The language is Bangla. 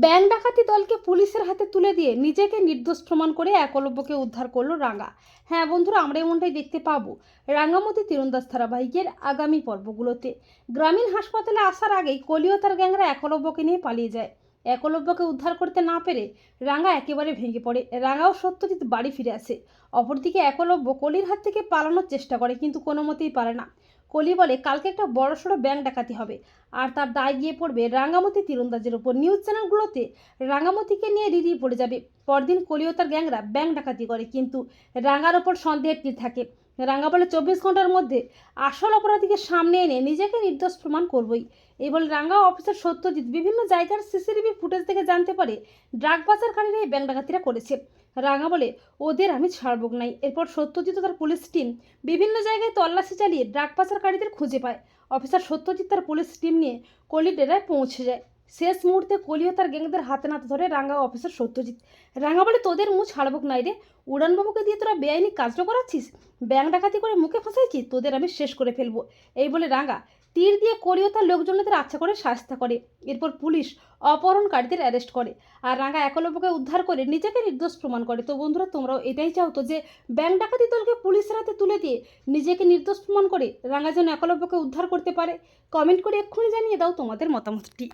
ব্যাংক ডাকাতি দলকে পুলিশের হাতে তুলে দিয়ে নিজেকে নির্দোষ প্রমাণ করে একলব্যকে উদ্ধার করল রাঙ্গা। হ্যাঁ বন্ধুরা, আমরা এমনটাই দেখতে পাবো রাঙ্গামতি তীরন্দাজ ধারাবাহিকের আগামী পর্বগুলোতে। গ্রামীণ হাসপাতালে আসার আগেই কলিয়তার গ্যাংরা একলব্যকে নিয়ে পালিয়ে যায়। একলব্যকে উদ্ধার করতে না পেরে রাঙ্গা একেবারে ভেঙে পড়ে। রাঙ্গা ও সত্যজিৎ বাড়ি ফিরে আসে। অপরদিকে একলব্য কলির হাত থেকে পালানোর চেষ্টা করে, কিন্তু কোনো মতেই পারে না। কলি বলে, কালকে একটা বড়সড় ব্যাংক ডাকাতি হবে। আর তার দায় গিয়ে পড়বে রাঙ্গামতি তীরন্দাজের উপর নিউজ চ্যানেলগুলোতে রাঙ্গামতিকে নিয়ে রিরি পড়ে যাবে। পরদিন কলিও তার গ্যাংরা ব্যাংক ডাকাতি করে, কিন্তু রাঙ্গার ওপর সন্দেহের তীর থাকে। রাঙ্গা বলে চব্বিশ ঘণ্টার মধ্যে আসল অপরাধীকে সামনে এনে নিজেকে নির্দোষ প্রমাণ করবই। এই বলে রাঙ্গা অফিসার সত্যজিৎ বিভিন্ন জায়গার সিসিটিভি ফুটেজ থেকে জানতে পারে ড্রাগ পাচারকারীরা এই ব্যাংক ডাকাতিরা করেছে। রাঙা বলে, ওদের আমি ছাড়ব নাই। এরপর সত্যজিৎ তার পুলিশ টিম বিভিন্ন জায়গায় তল্লাশি চালিয়ে ড্রাগ পাচারকারীদের খুঁজে পায়। অফিসার সত্যজিৎ তার পুলিশ টিম নিয়ে কলি ডেরায় পৌঁছে যায়। শেষ মুহূর্তে কলি ও তার গ্যাংদের হাতে নাতে ধরে রাঙ্গা অফিসার সত্যজিৎ। রাঙ্গা বলে, তোদের মুখ ছাড়বক নাই রে। উড়ানবাবুকে দিয়ে তোরা বেআইনি কাজটা করাচ্ছিস? ব্যাংক ডাকাতি করে মুখে ফাঁসাইছিস? তোদের আমি শেষ করে ফেলব। এই বলে রাঙ্গা তীর দিয়ে কলিও তার লোকজনদের আচ্ছা করে শাস্তা করে। এরপর পুলিশ অপহরণকারীদের অ্যারেস্ট করে। আর রাঙ্গা একলব্যকে উদ্ধার করে নিজেকে নির্দোষ প্রমাণ করে। তো বন্ধুরা, তোমরাও এটাই চাও তো যে ব্যাংক ডাকাতি দলকে পুলিশের হাতে তুলে দিয়ে নিজেকে নির্দোষ প্রমাণ করে রাঙ্গা যেন একলব্যকে উদ্ধার করতে পারে? কমেন্ট করে এক্ষুনি জানিয়ে দাও তোমাদের মতামতটি।